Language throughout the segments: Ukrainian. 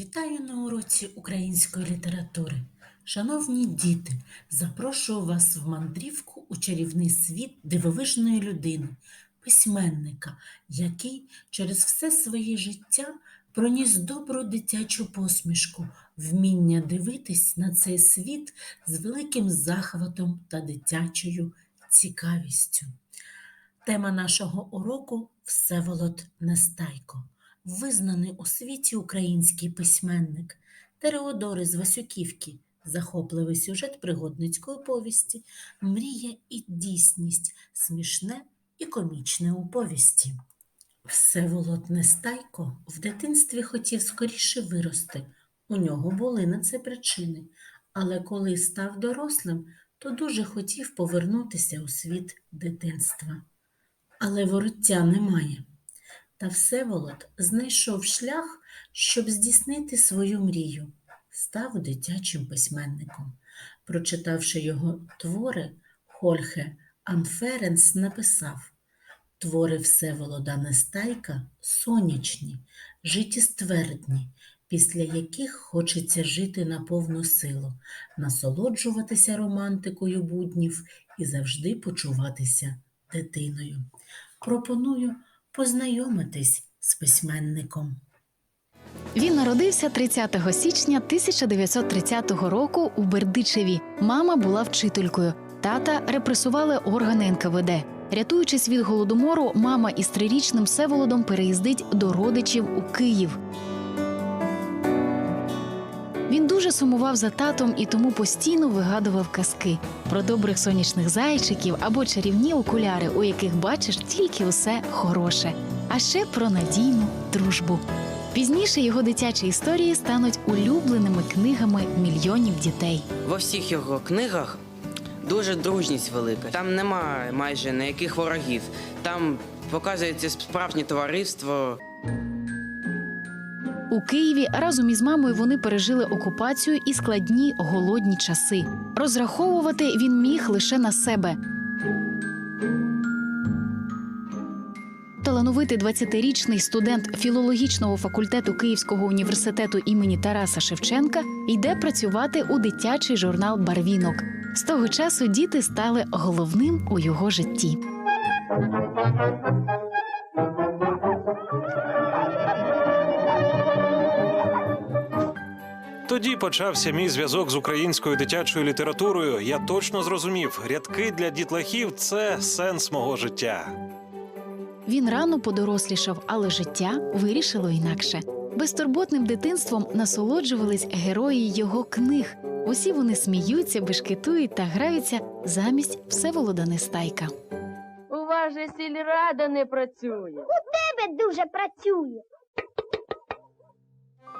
Вітаю на уроці української літератури. Шановні діти, запрошую вас в мандрівку у чарівний світ дивовижної людини, письменника, який через все своє життя проніс добру дитячу посмішку, вміння дивитись на цей світ з великим захватом та дитячою цікавістю. Тема нашого уроку Всеволод Нестайко, визнаний у світі український письменник, Тереодор із Васюківки, захопливий сюжет пригодницької повісті, мрія і дійсність, смішне і комічне у повісті. Всеволод Нестайко в дитинстві хотів скоріше вирости. У нього були на це причини, але коли став дорослим, то дуже хотів повернутися у світ дитинства але вороття немає. Та Всеволод знайшов шлях, щоб здійснити свою мрію, став дитячим письменником. Прочитавши його твори, Хольхе Анференс написав Твори Всеволода Нестайка сонячні, життєствердні, після яких хочеться жити на повну силу, насолоджуватися романтикою буднів і завжди почуватися дитиною. Пропоную познайомитись з письменником. Він народився 30 січня 1930 року у Бердичеві. Мама була вчителькою. Тата репресували органи НКВД. Рятуючись від голодомору, мама із трирічним Севолодом переїздить до родичів у Київ. Дуже сумував за татом і тому постійно вигадував казки про добрих сонячних зайчиків або чарівні окуляри, у яких бачиш тільки усе хороше, а ще про надійну дружбу. Пізніше його дитячі історії стануть улюбленими книгами мільйонів дітей. Во всіх його книгах дуже дружність велика. Там немає майже ніяких ворогів. Там показується справжнє товариство. У Києві разом із мамою вони пережили окупацію і складні голодні часи. Розраховувати він міг лише на себе. Талановитий 20-річний студент філологічного факультету Київського університету імені Тараса Шевченка йде працювати у дитячий журнал Барвінок. З того часу діти стали головним у його житті. Тоді почався мій зв'язок з українською дитячою літературою. Я точно зрозумів, рядки для дітлахів це сенс мого життя. Він рано подорослішав, але життя вирішило інакше. Безтурботним дитинством насолоджувались герої його книг. Усі вони сміються, бешкетують та граються замість Всеволода Нестайка. У вас же сільрада не працює. У тебе дуже працює.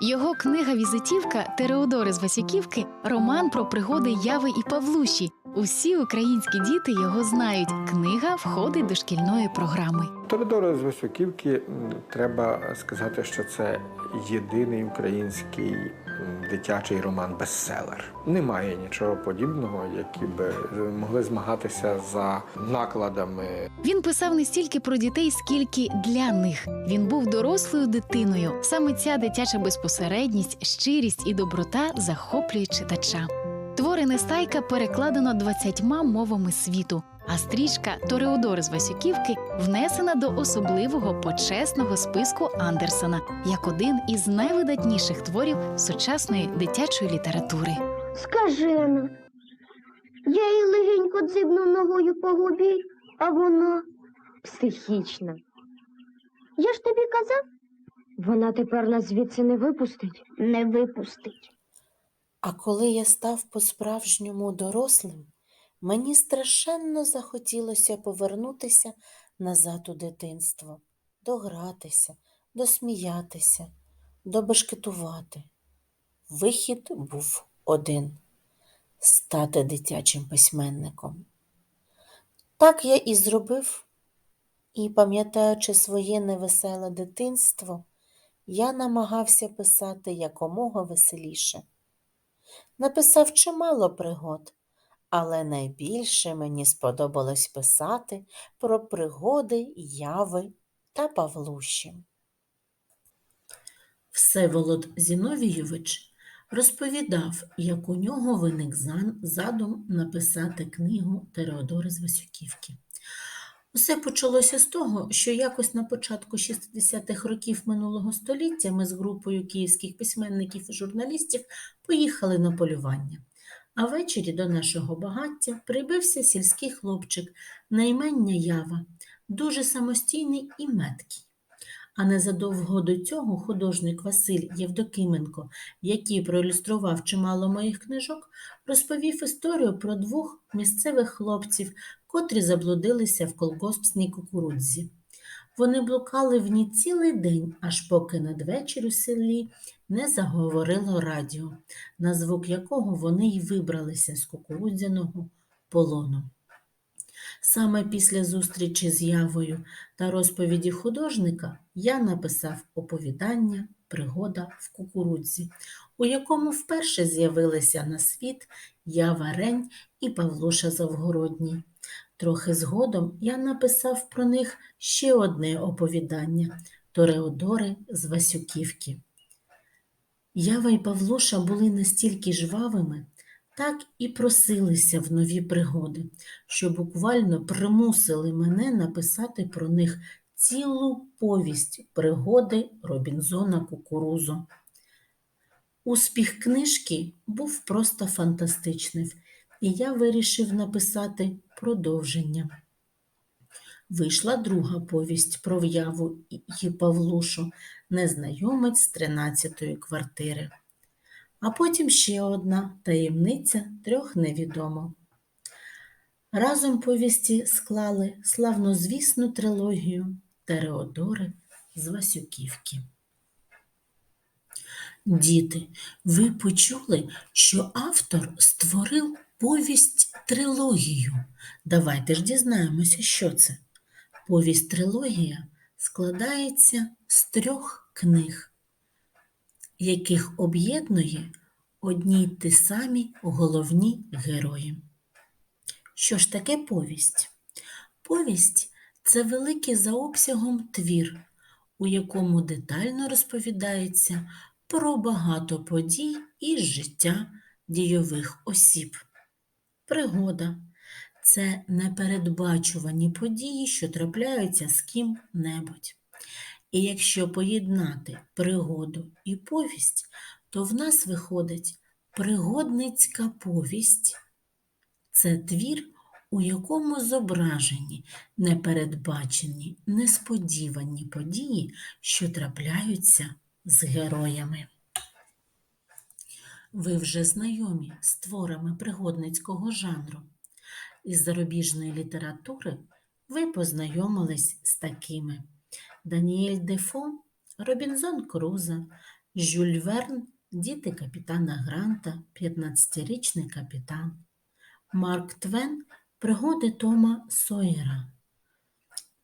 Його книга Візитівка Тереодори з Васюківки роман про пригоди Яви і Павлуші. Усі українські діти його знають. Книга входить до шкільної програми. Тередори з Васюківки треба сказати, що це єдиний український дитячий роман-бестселер. Немає нічого подібного, які б могли змагатися за накладами. Він писав не стільки про дітей, скільки для них. Він був дорослою дитиною. Саме ця дитяча безпосередність, щирість і доброта захоплює читача. Твори Нестайка перекладено 20 мовами світу, а стрічка Тореодор з Васюківки внесена до особливого почесного списку Андерсона як один із найвидатніших творів сучасної дитячої літератури. Скажена. Я їй легенько дзибнув ногою по губі, а вона. Психічна. Я ж тобі казав, Вона тепер нас звідси не випустить. не випустить. А коли я став по-справжньому дорослим, мені страшенно захотілося повернутися назад у дитинство, догратися, досміятися, добешкетувати. Вихід був один стати дитячим письменником. Так я і зробив, і, пам'ятаючи своє невеселе дитинство, я намагався писати якомога веселіше. Написав чимало пригод, але найбільше мені сподобалось писати про пригоди Яви та Павлуші. Всеволод Зіновійович розповідав, як у нього виник задум написати книгу Тереодори з Васюківки. Усе почалося з того, що якось на початку 60-х років минулого століття ми з групою київських письменників і журналістів поїхали на полювання. А ввечері до нашого багаття прибився сільський хлопчик на імення Ява, дуже самостійний і меткий. А незадовго до цього художник Василь Євдокименко, який проілюстрував чимало моїх книжок, розповів історію про двох місцевих хлопців, котрі заблудилися в колгоспній кукурудзі. Вони блукали в ній цілий день, аж поки надвечір у селі не заговорило радіо, на звук якого вони й вибралися з кукурудзяного полону. Саме після зустрічі з Явою та розповіді художника я написав оповідання Пригода в кукурудзі, у якому вперше з'явилися на світ Ява Рень і Павлуша Завгородній. Трохи згодом я написав про них ще одне оповідання Тореодори з Васюківки. Ява і Павлуша були настільки жвавими, так і просилися в нові пригоди, що буквально примусили мене написати про них цілу повість пригоди Робінзона Кукурузо. Успіх книжки був просто фантастичним, і я вирішив написати продовження. Вийшла друга повість про в'яву і Павлушу, незнайомець з 13-ї квартири. А потім ще одна таємниця трьох невідомо. Разом повісті склали славнозвісну трилогію Тереодори з Васюківки. Діти, ви почули, що автор створив повість трилогію. Давайте ж дізнаємося, що це. Повість трилогія складається з трьох книг, яких об'єднує одні й ті самі головні герої. Що ж таке повість? Повість це великий за обсягом твір, у якому детально розповідається про багато подій із життя дійових осіб. Пригода це непередбачувані події, що трапляються з ким-небудь. І якщо поєднати пригоду і повість, то в нас виходить пригодницька повість. Це твір, у якому зображені непередбачені, несподівані події, що трапляються з героями. Ви вже знайомі з творами пригодницького жанру. Із зарубіжної літератури ви познайомились з такими: Даніель Дефо, Робінзон Крузо, Жюль Верн, Діти капітана Гранта, 15-річний капітан, Марк Твен, Пригоди Тома Сойера,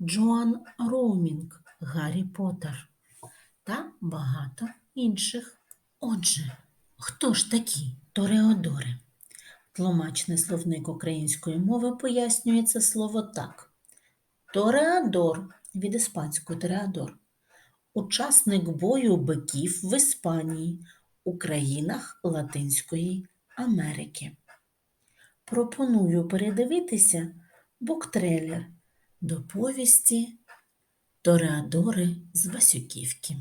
Джоан Роумінг, Гаррі Поттер та багато інших. Отже, хто ж такі Тореодори? Тлумачний словник української мови пояснює це слово так. Тореадор від іспанського тореадор. Учасник бою биків в Іспанії у країнах Латинської Америки. Пропоную передивитися буктрейлер до повісті Тореадори з Васюківки.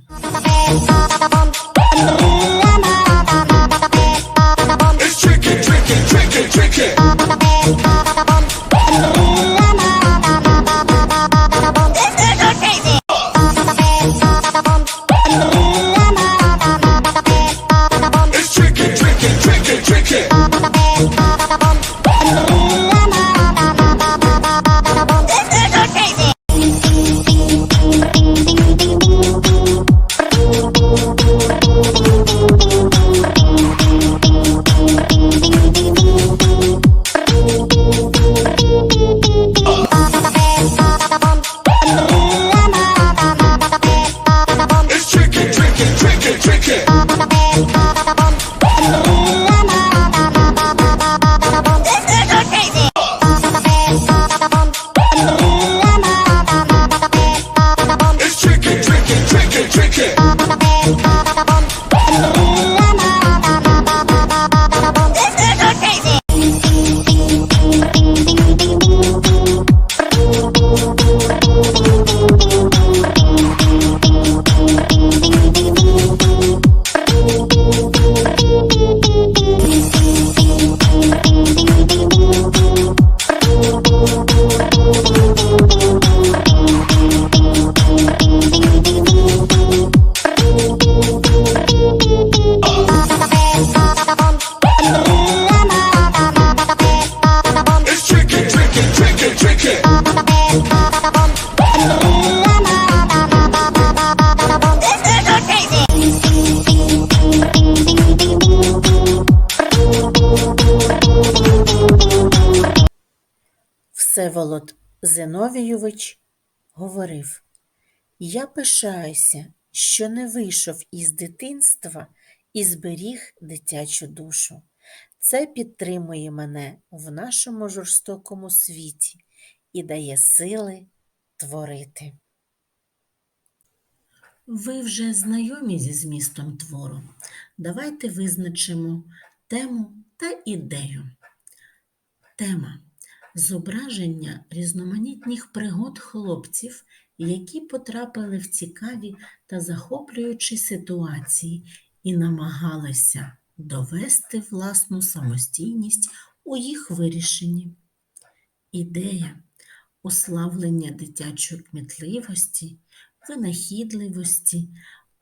Зиновійович говорив: Я пишаюся, що не вийшов із дитинства і зберіг дитячу душу. Це підтримує мене в нашому жорстокому світі і дає сили творити. Ви вже знайомі зі змістом твору. Давайте визначимо тему та ідею. Тема зображення різноманітних пригод хлопців, які потрапили в цікаві та захоплюючі ситуації і намагалися довести власну самостійність у їх вирішенні. Ідея уславлення дитячої кмітливості, винахідливості,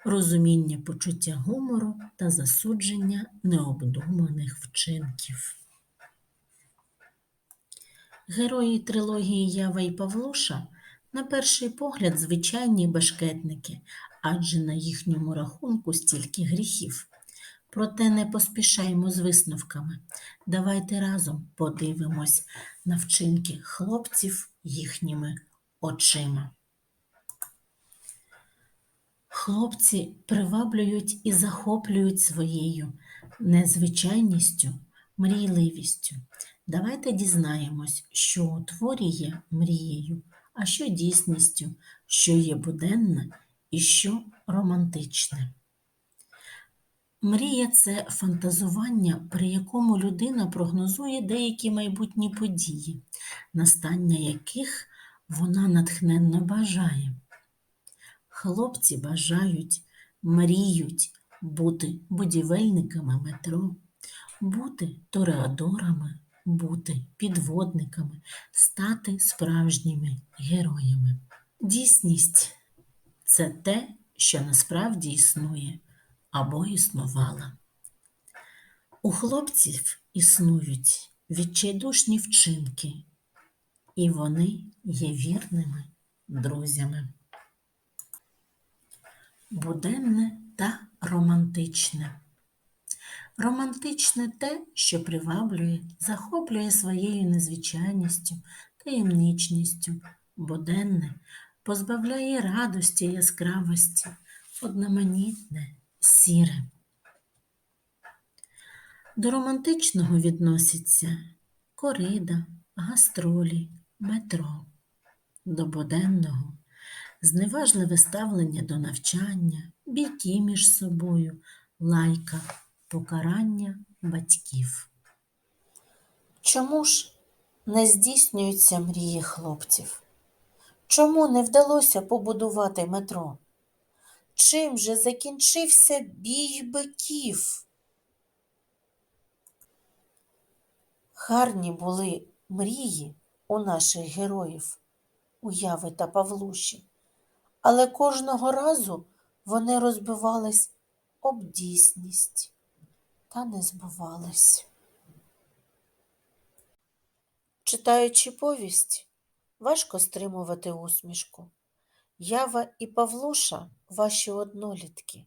розуміння почуття гумору та засудження необдуманих вчинків. Герої трилогії Ява і Павлуша на перший погляд звичайні башкетники, адже на їхньому рахунку стільки гріхів. Проте не поспішаємо з висновками. Давайте разом подивимось на вчинки хлопців їхніми очима. Хлопці приваблюють і захоплюють своєю незвичайністю, мрійливістю. Давайте дізнаємось, що у творі є мрією, а що дійсністю, що є буденне і що романтичне. Мрія це фантазування, при якому людина прогнозує деякі майбутні події, настання яких вона натхненно бажає. Хлопці бажають, мріють бути будівельниками метро, бути тореадорами, бути підводниками, стати справжніми героями. Дійсність це те, що насправді існує або існувала. У хлопців існують відчайдушні вчинки, і вони є вірними друзями. Буденне та романтичне. Романтичне те, що приваблює, захоплює своєю незвичайністю, таємничністю, буденне позбавляє радості яскравості, одноманітне, сіре. До романтичного відносяться корида, гастролі, метро, до буденного зневажливе ставлення до навчання, бійки між собою, лайка, покарання батьків. Чому ж не здійснюються мрії хлопців? Чому не вдалося побудувати метро? Чим же закінчився бій биків? Гарні були мрії у наших героїв, уяви та Павлуші, але кожного разу вони розбивались об дійсність та не збувались. Читаючи повість, важко стримувати усмішку. Ява і Павлуша ваші однолітки.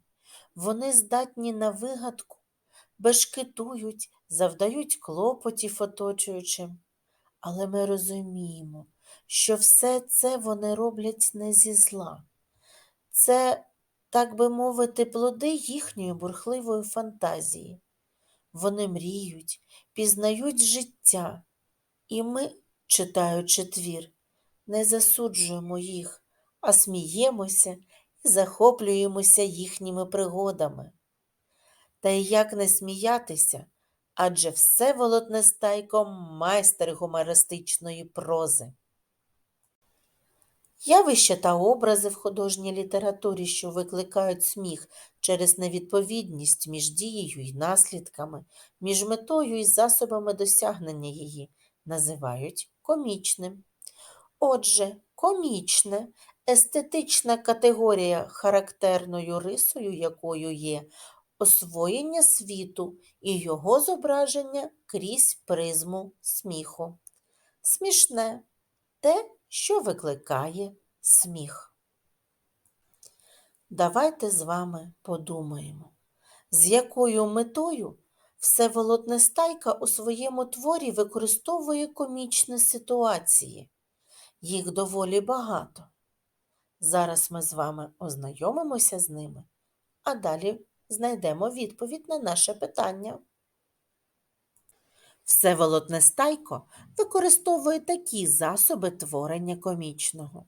Вони здатні на вигадку, бешкетують, завдають клопотів оточуючим. Але ми розуміємо, що все це вони роблять не зі зла. Це, так би мовити, плоди їхньої бурхливої фантазії. Вони мріють, пізнають життя, і ми, читаючи твір, не засуджуємо їх, а сміємося і захоплюємося їхніми пригодами. Та й як не сміятися, адже Всеволод Нестайко майстер гумористичної прози. Явища та образи в художній літературі, що викликають сміх через невідповідність між дією і наслідками, між метою і засобами досягнення її, називають комічним. Отже, комічне естетична категорія, характерною рисою якою є освоєння світу і його зображення крізь призму сміху. Смішне те, що викликає сміх. Давайте з вами подумаємо, з якою метою Всеволод Нестайка у своєму творі використовує комічні ситуації. Їх доволі багато. Зараз ми з вами ознайомимося з ними, а далі знайдемо відповідь на наше питання. Всеволод Нестайко використовує такі засоби творення комічного,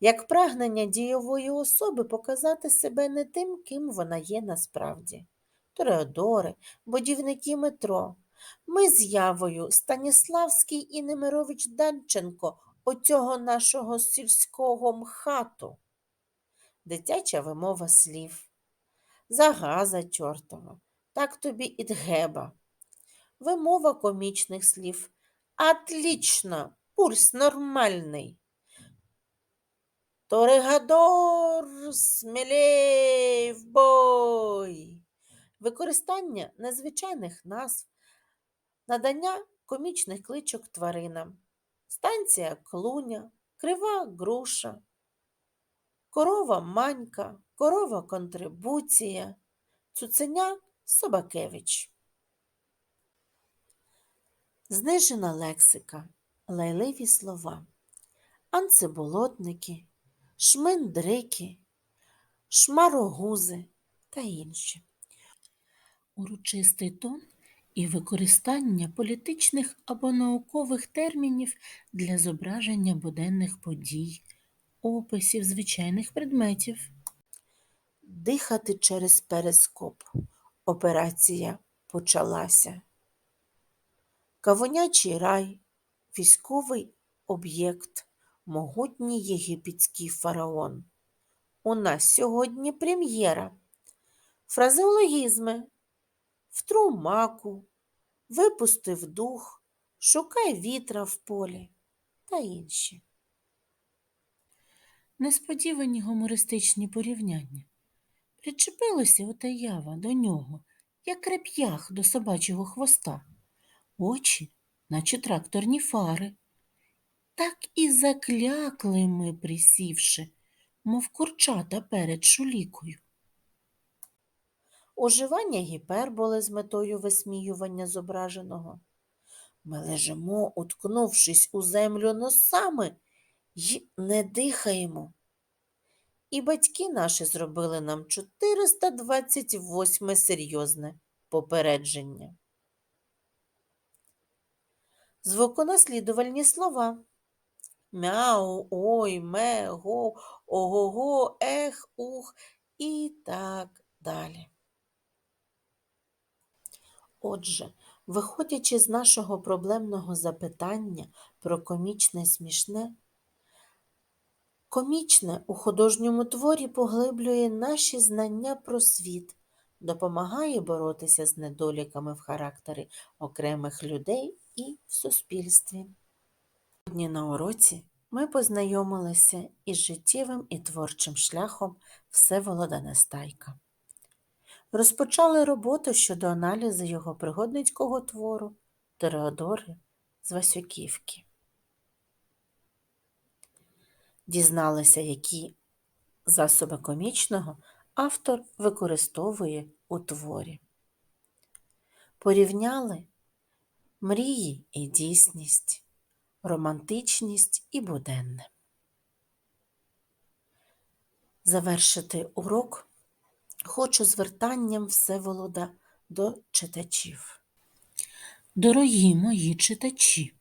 як прагнення дійової особи показати себе не тим, ким вона є насправді. Тореодори, будівники метро. Ми з явою Станіславський і Немирович Данченко оцього нашого сільського мхату. Дитяча вимова слів. Загаза чортова, так тобі і дгеба. Вимова комічних слів. Отлично, пульс нормальний. Торигадор, смілей в бой. Використання незвичайних назв, надання комічних кличок тваринам. Станція клуня, крива груша, корова манька, корова контрибуція, цуценя Собакевич. Знижена лексика, лайливі слова, анциболотники, шмендрики, шмарогузи та інші. Урочистий тон і використання політичних або наукових термінів для зображення буденних подій, описів звичайних предметів. Дихати через перископ. Операція почалася. Кавунячий рай, військовий об'єкт, могутній єгипетський фараон. У нас сьогодні прем'єра. Фразеологізми. Втру маку, випустив дух, шукай вітра в полі та інші. Несподівані гумористичні порівняння. Причепилася ота ява до нього, як креп'ях до собачого хвоста очі, наче тракторні фари. Так і заклякли ми, присівши, мов курчата перед шулікою. Уживання гіперболи з метою висміювання зображеного. Ми лежимо, уткнувшись у землю носами, й не дихаємо. І батьки наші зробили нам 428 серйозне попередження. Звуконаслідувальні слова. Мяу, ой, ме, го, ого-го, ех, ух і так далі. Отже, виходячи з нашого проблемного запитання про комічне смішне, комічне у художньому творі поглиблює наші знання про світ, допомагає боротися з недоліками в характері окремих людей і в суспільстві. Сьогодні на уроці ми познайомилися із життєвим і творчим шляхом Всеволода Нестайка. Розпочали роботу щодо аналізу його пригодницького твору Тореодори з Васюківки. Дізналися, які засоби комічного автор використовує у творі. Порівняли мрії і дійсність, романтичність і буденне. Завершити урок хочу звертанням Всеволода до читачів. Дорогі мої читачі,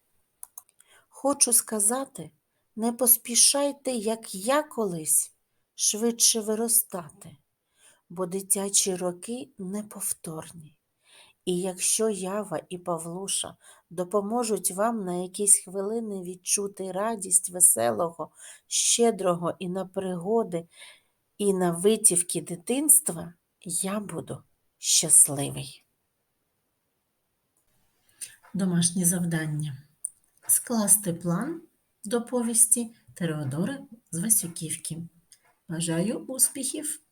хочу сказати, не поспішайте, як я колись, швидше виростати, бо дитячі роки неповторні. І якщо Ява і Павлуша допоможуть вам на якісь хвилини відчути радість веселого, щедрого і на пригоди, і на витівки дитинства, я буду щасливий. Домашнє завдання. Скласти план до повісті Тереодори з Васюківки. Бажаю успіхів!